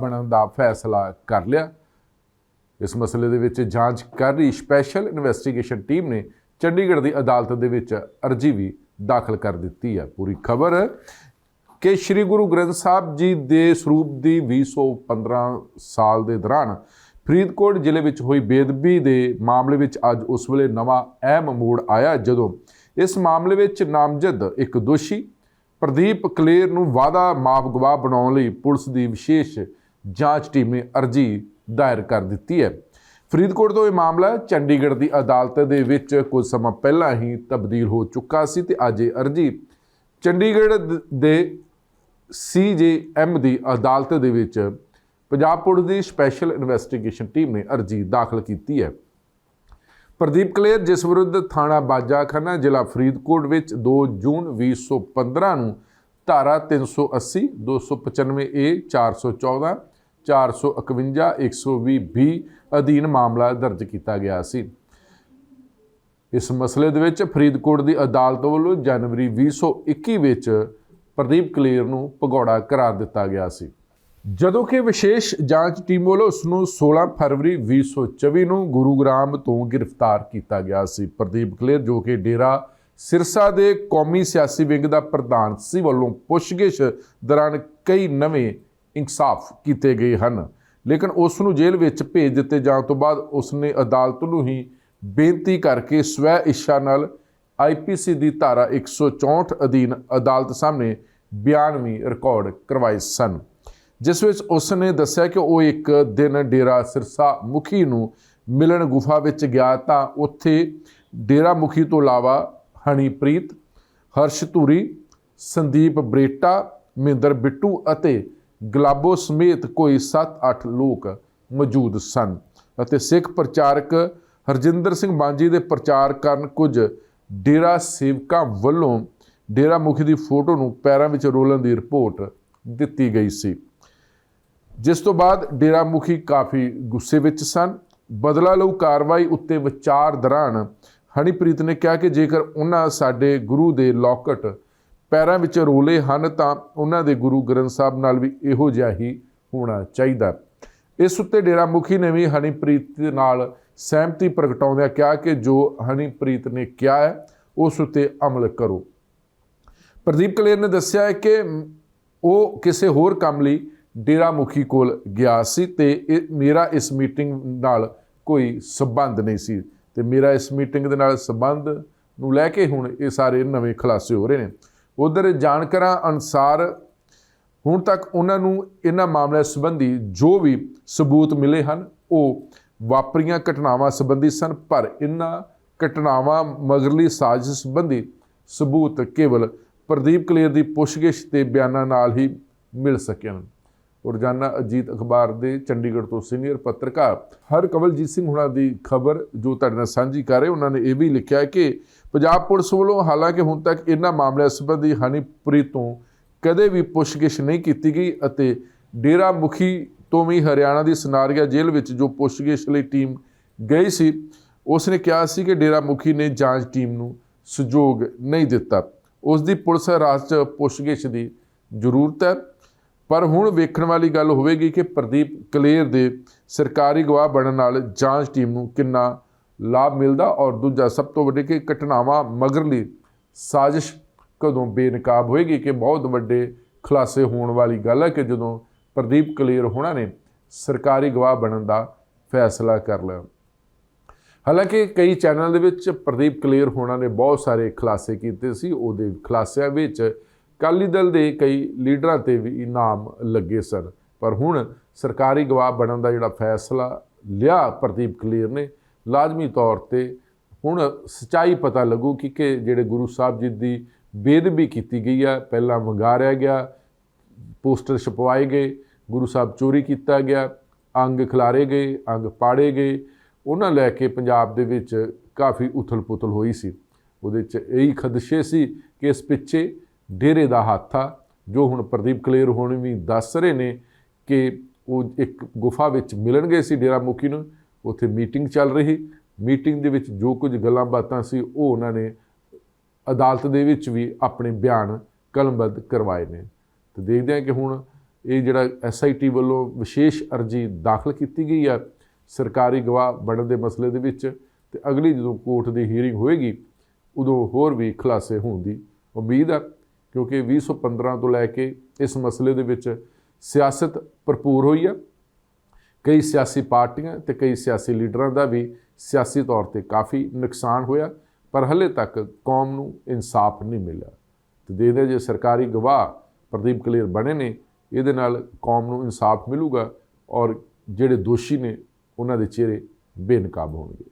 ਬਣਨ ਦਾ ਫੈਸਲਾ ਕਰ ਲਿਆ। ਇਸ ਮਸਲੇ ਦੇ ਵਿੱਚ ਜਾਂਚ ਕਰ ਰਹੀ ਸਪੈਸ਼ਲ ਇਨਵੈਸਟੀਗੇਸ਼ਨ ਟੀਮ ਨੇ ਚੰਡੀਗੜ੍ਹ ਦੀ ਅਦਾਲਤ ਦੇ ਵਿੱਚ ਅਰਜੀ ਵੀ ਦਾਖਲ ਕਰ ਦਿੱਤੀ ਹੈ। ਪੂਰੀ ਖਬਰ ਕਿ ਸ੍ਰੀ ਗੁਰੂ ਗ੍ਰੰਥ ਸਾਹਿਬ ਜੀ ਦੇ ਸਰੂਪ ਦੀ 215 ਸਾਲ ਦੇ ਦੌਰਾਨ ਫਰੀਦਕੋਟ ਜ਼ਿਲ੍ਹੇ ਵਿੱਚ ਹੋਈ ਬੇਦਬੀ ਦੇ ਮਾਮਲੇ ਵਿੱਚ ਅੱਜ ਉਸ ਵੇਲੇ ਨਵਾਂ ਅਹਿਮ ਮੋੜ ਆਇਆ ਜਦੋਂ ਇਸ ਮਾਮਲੇ ਵਿੱਚ ਨਾਮਜ਼ਦ ਇੱਕ ਦੋਸ਼ੀ ਪ੍ਰਦੀਪ ਕਲੇਰ ਨੂੰ ਵਾਦਾ ਮਾਫ ਗਵਾਹ ਬਣਾਉਣ ਲਈ ਪੁਲਿਸ ਦੀ ਵਿਸ਼ੇਸ਼ ਜਾਂਚ ਟੀਮ ਨੇ ਅਰਜੀ ਦਾਇਰ ਕਰ ਦਿੱਤੀ ਹੈ। ਫਰੀਦਕੋਟ ਤੋਂ ਇਹ ਮਾਮਲਾ ਚੰਡੀਗੜ੍ਹ ਦੀ ਅਦਾਲਤ ਦੇ ਵਿੱਚ ਕੁਝ ਸਮਾਂ ਪਹਿਲਾਂ ਹੀ ਤਬਦੀਲ ਹੋ ਚੁੱਕਾ ਸੀ ਤੇ ਅੱਜ ਇਹ ਅਰਜੀ ਚੰਡੀਗੜ੍ਹ ਦ- ਦੇ ਸੀਜੇਐਮ ਦੀ ਅਦਾਲਤ ਦੇ ਵਿੱਚ ਪੰਜਾਬ ਪੁਲਿਸ ਦੀ ਸਪੈਸ਼ਲ ਇਨਵੈਸਟੀਗੇਸ਼ਨ ਟੀਮ ਨੇ ਅਰਜੀ ਦਾਖਲ ਕੀਤੀ ਹੈ। ਪ੍ਰਦੀਪ ਕਲੇਰ, ਜਿਸ ਵਿਰੁੱਧ ਥਾਣਾ ਬਾਜਾਖਾਨਾ ਜ਼ਿਲ੍ਹਾ ਫਰੀਦਕੋਟ ਵਿੱਚ 2 ਜੂਨ 2015 ਨੂੰ ਧਾਰਾ 380 295 ਏ 414 451 120 ਬੀ ਅਧੀਨ ਮਾਮਲਾ ਦਰਜ ਕੀਤਾ ਗਿਆ ਸੀ। ਇਸ ਮਸਲੇ ਦੇ ਵਿੱਚ ਫਰੀਦਕੋਟ ਦੀ ਅਦਾਲਤ ਵੱਲੋਂ ਜਨਵਰੀ 2021 ਵਿੱਚ ਪ੍ਰਦੀਪ ਕਲੇਰ ਨੂੰ ਭਗੌੜਾ ਕਰਾਰ ਦਿੱਤਾ ਗਿਆ ਸੀ। ਜਦੋਂ ਕਿ ਵਿਸ਼ੇਸ਼ ਜਾਂਚ ਟੀਮ ਵੱਲੋਂ ਉਸ ਨੂੰ 16 ਫਰਵਰੀ 2024 ਨੂੰ ਗੁਰੂਗ੍ਰਾਮ ਤੋਂ ਗ੍ਰਿਫਤਾਰ ਕੀਤਾ ਗਿਆ ਸੀ। ਪ੍ਰਦੀਪ ਕਲੇਰ ਜੋ ਕਿ ਡੇਰਾ ਸਿਰਸਾ ਦੇ ਕੌਮੀ ਸਿਆਸੀ ਵਿੰਗ ਦਾ ਪ੍ਰਧਾਨ ਸੀ ਵੱਲੋਂ ਪੁੱਛਗਿੱਛ ਦੌਰਾਨ ਕਈ ਨਵੇਂ ਇਨਸਾਫ ਕੀਤੇ ਗਏ ਹਨ। ਲੇਕਿਨ ਉਸ ਨੂੰ ਜੇਲ੍ਹ ਵਿੱਚ ਭੇਜ ਦਿੱਤੇ ਜਾਣ ਤੋਂ ਬਾਅਦ ਉਸ ਨੇ ਅਦਾਲਤ ਨੂੰ ਹੀ ਬੇਨਤੀ ਕਰਕੇ ਸਵੈ ਇੱਛਾ ਨਾਲ ਆਈਪੀਸੀ ਦੀ ਧਾਰਾ 164 ਅਧੀਨ ਅਦਾਲਤ ਸਾਹਮਣੇ ਬਿਆਨ ਵੀ ਰਿਕਾਰਡ ਕਰਵਾਏ ਸਨ। ਜਿਸ ਵਿੱਚ ਉਸ ਨੇ ਦੱਸਿਆ ਕਿ ਉਹ ਇੱਕ ਦਿਨ ਡੇਰਾ ਸਿਰਸਾ ਮੁਖੀ ਨੂੰ ਮਿਲਣ ਗੁਫਾ ਵਿੱਚ ਗਿਆ ਤਾਂ ਉੱਥੇ ਡੇਰਾ ਮੁਖੀ ਤੋਂ ਇਲਾਵਾ ਹਨੀਪ੍ਰੀਤ ਹਰਸ਼ ਧੂਰੀ, ਸੰਦੀਪ ਬਰੇਟਾ, ਮਹਿੰਦਰ ਬਿੱਟੂ ਅਤੇ ਗਲਾਬੋ ਸਮੇਤ ਕੋਈ 7-8 ਲੋਕ ਮੌਜੂਦ ਸਨ ਅਤੇ ਸਿੱਖ ਪ੍ਰਚਾਰਕ ਹਰਜਿੰਦਰ ਸਿੰਘ ਬਾਂਜੀ ਦੇ ਪ੍ਰਚਾਰ ਕਰਨ ਕੁਝ ਡੇਰਾ ਸੇਵਕਾਂ ਵੱਲੋਂ ਡੇਰਾ ਮੁਖੀ ਦੀ ਫੋਟੋ ਨੂੰ ਪੈਰਾਂ ਵਿੱਚ ਰੋਲਣ ਦੀ ਰਿਪੋਰਟ ਦਿੱਤੀ ਗਈ ਸੀ। ਜਿਸ ਤੋਂ ਬਾਅਦ ਡੇਰਾ ਮੁਖੀ ਕਾਫੀ ਗੁੱਸੇ ਵਿੱਚ ਸਨ। ਬਦਲਾ ਲਊ ਕਾਰਵਾਈ ਉੱਤੇ ਵਿਚਾਰ ਦੌਰਾਨ ਹਨੀਪ੍ਰੀਤ ਨੇ ਕਿਹਾ ਕਿ ਜੇਕਰ ਉਹਨਾਂ ਸਾਡੇ ਗੁਰੂ ਦੇ ਲੋਕਟ ਪੈਰਾਂ ਵਿੱਚ ਰੋਲੇ ਹਨ, ਤਾਂ ਉਹਨਾਂ ਦੇ ਗੁਰੂ ਗ੍ਰੰਥ ਸਾਹਿਬ ਨਾਲ ਵੀ ਇਹੋ ਜਿਹਾ ਹੀ ਹੋਣਾ ਚਾਹੀਦਾ। ਇਸ ਉੱਤੇ ਡੇਰਾ ਮੁਖੀ ਨੇ ਵੀ ਹਨੀਪ੍ਰੀਤ ਦੇ ਨਾਲ ਸਹਿਮਤੀ ਪ੍ਰਗਟਾਉਂਦਿਆਂ ਕਿਹਾ ਕਿ ਜੋ ਹਨੀਪ੍ਰੀਤ ਨੇ ਕਿਹਾ ਹੈ, ਉਸ ਉੱਤੇ ਅਮਲ ਕਰੋ। ਪ੍ਰਦੀਪ ਕਲੇਰ ਨੇ ਦੱਸਿਆ ਹੈ ਕਿ ਉਹ ਕਿਸੇ ਹੋਰ ਕੰਮ ਲਈ ਡੇਰਾ ਮੁਖੀ ਕੋਲ ਗਿਆ ਸੀ ਤੇ ਇਹ ਮੇਰਾ ਇਸ ਮੀਟਿੰਗ ਨਾਲ ਕੋਈ ਸਬੰਧ ਨਹੀਂ ਸੀ। ਤੇ ਮੇਰਾ ਇਸ ਮੀਟਿੰਗ ਦੇ ਨਾਲ ਸੰਬੰਧ ਨੂੰ ਲੈ ਕੇ ਹੁਣ ਇਹ ਸਾਰੇ ਨਵੇਂ ਖੁਲਾਸੇ ਹੋ ਰਹੇ ਨੇ। ਉਧਰ ਜਾਣਕਾਰਾਂ ਅਨਸਾਰ ਹੁਣ ਤੱਕ ਉਹਨਾਂ ਨੂੰ ਇਹਨਾਂ ਮਾਮਲਿਆਂ ਸੰਬੰਧੀ ਜੋ ਵੀ ਸਬੂਤ ਮਿਲੇ ਹਨ, ਉਹ ਵਾਪਰੀਆਂ ਘਟਨਾਵਾਂ ਸੰਬੰਧੀ ਸਨ, ਪਰ ਇਹਨਾਂ ਘਟਨਾਵਾਂ ਮਗਰਲੀ ਸਾਜ਼ਿਸ਼ ਸੰਬੰਧੀ ਸਬੂਤ ਕੇਵਲ ਪ੍ਰਦੀਪ ਕਲੇਰ ਦੀ ਪੁੱਛਗਿੱਛ ਤੇ ਬਿਆਨਾਂ ਨਾਲ ਹੀ ਮਿਲ ਸਕੇ ਹਨ। ਰੋਜ਼ਾਨਾ ਅਜੀਤ ਅਖਬਾਰ ਦੇ ਚੰਡੀਗੜ੍ਹ ਤੋਂ ਸੀਨੀਅਰ ਪੱਤਰਕਾਰ ਹਰ ਕਵਲਜੀਤ ਸਿੰਘ ਹੁਣਾਂ ਦੀ ਖਬਰ ਜੋ ਤੁਹਾਡੇ ਨਾਲ ਸਾਂਝੀ ਕਰ ਰਹੇ, ਉਹਨਾਂ ਨੇ ਇਹ ਵੀ ਲਿਖਿਆ ਕਿ ਪੰਜਾਬ ਪੁਲਿਸ ਵੱਲੋਂ ਹਾਲਾਂਕਿ ਹੁਣ ਤੱਕ ਇਹਨਾਂ ਮਾਮਲਿਆਂ ਸੰਬੰਧੀ ਹਨੀਪ੍ਰੀਤ ਤੋਂ ਕਦੇ ਵੀ ਪੁੱਛਗਿੱਛ ਨਹੀਂ ਕੀਤੀ ਗਈ ਅਤੇ ਡੇਰਾ ਮੁਖੀ ਤੋਂ ਵੀ ਹਰਿਆਣਾ ਦੀ ਸਨਾਰੀਆ ਜੇਲ੍ਹ ਵਿੱਚ ਜੋ ਪੁੱਛਗਿੱਛ ਲਈ ਟੀਮ ਗਈ ਸੀ ਉਸ ਨੇ ਕਿਹਾ ਸੀ ਕਿ ਡੇਰਾ ਮੁਖੀ ਨੇ ਜਾਂਚ ਟੀਮ ਨੂੰ ਸਹਿਯੋਗ ਨਹੀਂ ਦਿੱਤਾ। ਉਸ ਦੀ ਪੁਲਿਸ ਰਾਜ 'ਚ ਪੁੱਛਗਿੱਛ ਦੀ ਜ਼ਰੂਰਤ ਹੈ। ਪਰ ਹੁਣ ਵੇਖਣ ਵਾਲੀ ਗੱਲ ਹੋਵੇਗੀ ਕਿ ਪ੍ਰਦੀਪ ਕਲੇਰ ਦੇ ਸਰਕਾਰੀ ਗਵਾਹ ਬਣਨ ਨਾਲ ਜਾਂਚ ਟੀਮ ਨੂੰ ਕਿੰਨਾ ਲਾਭ ਮਿਲਦਾ ਔਰ ਦੂਜਾ ਸਭ ਤੋਂ ਵੱਡੇ ਕਿ ਘਟਨਾਵਾਂ ਮਗਰਲੀ ਸਾਜ਼ਿਸ਼ ਕਦੋਂ ਬੇਨਕਾਬ ਹੋਏਗੀ ਕਿ ਬਹੁਤ ਵੱਡੇ ਖੁਲਾਸੇ ਹੋਣ ਵਾਲੀ ਗੱਲ ਹੈ ਕਿ ਜਦੋਂ ਪ੍ਰਦੀਪ ਕਲੇਰ ਹੋਣਾ ਨੇ ਸਰਕਾਰੀ ਗਵਾਹ ਬਣਨ ਦਾ ਫੈਸਲਾ ਕਰ ਲਿਆ। ਹਾਲਾਂਕਿ ਕਈ ਚੈਨਲ ਦੇ ਵਿੱਚ ਪ੍ਰਦੀਪ ਕਲੇਰ ਹੋਣਾ ਨੇ ਬਹੁਤ ਸਾਰੇ ਖੁਲਾਸੇ ਕੀਤੇ ਸੀ, ਉਹਦੇ ਖੁਲਾਸਿਆਂ ਵਿੱਚ ਅਕਾਲੀ ਦਲ ਦੇ ਕਈ ਲੀਡਰਾਂ ਤੇ ਵੀ ਇਨਾਮ ਲੱਗੇ ਸਨ। ਪਰ ਹੁਣ ਸਰਕਾਰੀ ਗਵਾਹ ਬਣਨ ਦਾ ਜਿਹੜਾ ਫੈਸਲਾ ਲਿਆ ਪ੍ਰਦੀਪ ਕਲੇਰ ਨੇ, ਲਾਜ਼ਮੀ ਤੌਰ ਤੇ ਹੁਣ ਸਚਾਈ ਪਤਾ ਲੱਗੂ ਕਿ ਕਿ ਜਿਹੜੇ ਗੁਰੂ ਸਾਹਿਬ ਜੀ ਦੀ ਬੇਦਬੀ ਕੀਤੀ ਗਈ ਆ, ਪਹਿਲਾਂ ਵੰਗਾਰਿਆ ਗਿਆ, ਪੋਸਟਰ ਛਪਵਾਏ ਗਏ, ਗੁਰੂ ਸਾਹਿਬ ਚੋਰੀ ਕੀਤਾ ਗਿਆ, ਅੰਗ ਖਿਲਾਰੇ ਗਏ, ਅੰਗ ਪਾੜੇ ਗਏ, ਉਹਨਾਂ ਲੈ ਕੇ ਪੰਜਾਬ ਦੇ ਵਿੱਚ ਕਾਫੀ ਉਥਲ-ਪੁਥਲ ਹੋਈ ਸੀ। ਉਹਦੇ 'ਚ ਇਹੀ ਖਦਸ਼ੇ ਸੀ ਕਿ ਇਸ ਪਿੱਛੇ ਡੇਰੇ ਦਾ ਹੱਥ ਆ, ਜੋ ਹੁਣ ਪ੍ਰਦੀਪ ਕਲੇਰ ਹੁਣ ਵੀ ਦੱਸ ਰਹੇ ਨੇ ਕਿ ਉਹ ਇੱਕ ਗੁਫਾ ਵਿੱਚ ਮਿਲਣਗੇ ਸੀ ਡੇਰਾ ਮੁਖੀ ਨੂੰ। ਉੱਥੇ ਮੀਟਿੰਗ ਚੱਲ ਰਹੀ। ਮੀਟਿੰਗ ਦੇ ਵਿੱਚ ਜੋ ਕੁਝ ਗੱਲਾਂ ਬਾਤਾਂ ਸੀ, ਉਹ ਉਹਨਾਂ ਨੇ ਅਦਾਲਤ ਦੇ ਵਿੱਚ ਵੀ ਆਪਣੇ ਬਿਆਨ ਕਲਮਬੱਧ ਕਰਵਾਏ ਨੇ। ਤੇ ਦੇਖਦੇ ਹਾਂ ਕਿ ਹੁਣ ਇਹ ਜਿਹੜਾ ਐਸਆਈਟੀ ਵੱਲੋਂ ਵਿਸ਼ੇਸ਼ ਅਰਜੀ ਦਾਖਲ ਕੀਤੀ ਗਈ ਆ, ਸਰਕਾਰੀ ਗਵਾਹ ਬਣਨ ਦੇ ਮਸਲੇ ਦੇ ਵਿੱਚ, ਤੇ ਅਗਲੀ ਜਦੋਂ ਕੋਰਟ ਦੀ ਹੀਅਰਿੰਗ ਹੋਏਗੀ, ਉਦੋਂ ਹੋਰ ਵੀ ਖੁਲਾਸੇ ਹੋਣ ਦੀ ਉਮੀਦ ਆ। ਕਿਉਂਕਿ 2015 ਤੋਂ ਲੈ ਕੇ ਇਸ ਮਸਲੇ ਦੇ ਵਿੱਚ ਸਿਆਸਤ ਭਰਪੂਰ ਹੋਈ ਆ। ਕਈ ਸਿਆਸੀ ਪਾਰਟੀਆਂ ਤੇ ਕਈ ਸਿਆਸੀ ਲੀਡਰਾਂ ਦਾ ਵੀ ਸਿਆਸੀ ਤੌਰ ਤੇ ਕਾਫੀ ਨੁਕਸਾਨ ਹੋਇਆ, ਪਰ ਹਲੇ ਤੱਕ ਕੌਮ ਨੂੰ ਇਨਸਾਫ ਨਹੀਂ ਮਿਲਿਆ। ਤੇ ਦੇਖਦੇ ਜੇ ਸਰਕਾਰੀ ਗਵਾਹ ਪ੍ਰਦੀਪ ਕਲੀਅਰ ਬਣੇ ਨੇ, ਇਹਦੇ ਨਾਲ ਕੌਮ ਨੂੰ ਇਨਸਾਫ ਮਿਲੂਗਾ ਔਰ ਜਿਹੜੇ ਦੋਸ਼ੀ ਨੇ ਉਹਨਾਂ ਦੇ ਚਿਹਰੇ ਬੇਨਕਾਬ ਹੋਣਗੇ।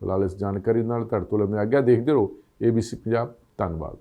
ਫਿਲਹਾਲ ਇਸ ਜਾਣਕਾਰੀ ਨਾਲ ਤੁਹਾਡੇ ਤੋਂ ਲੈਂਦੇ ਆਗਿਆ। ਦੇਖਦੇ ਰਹੋ ABC ਪੰਜਾਬ। ਧੰਨਵਾਦ।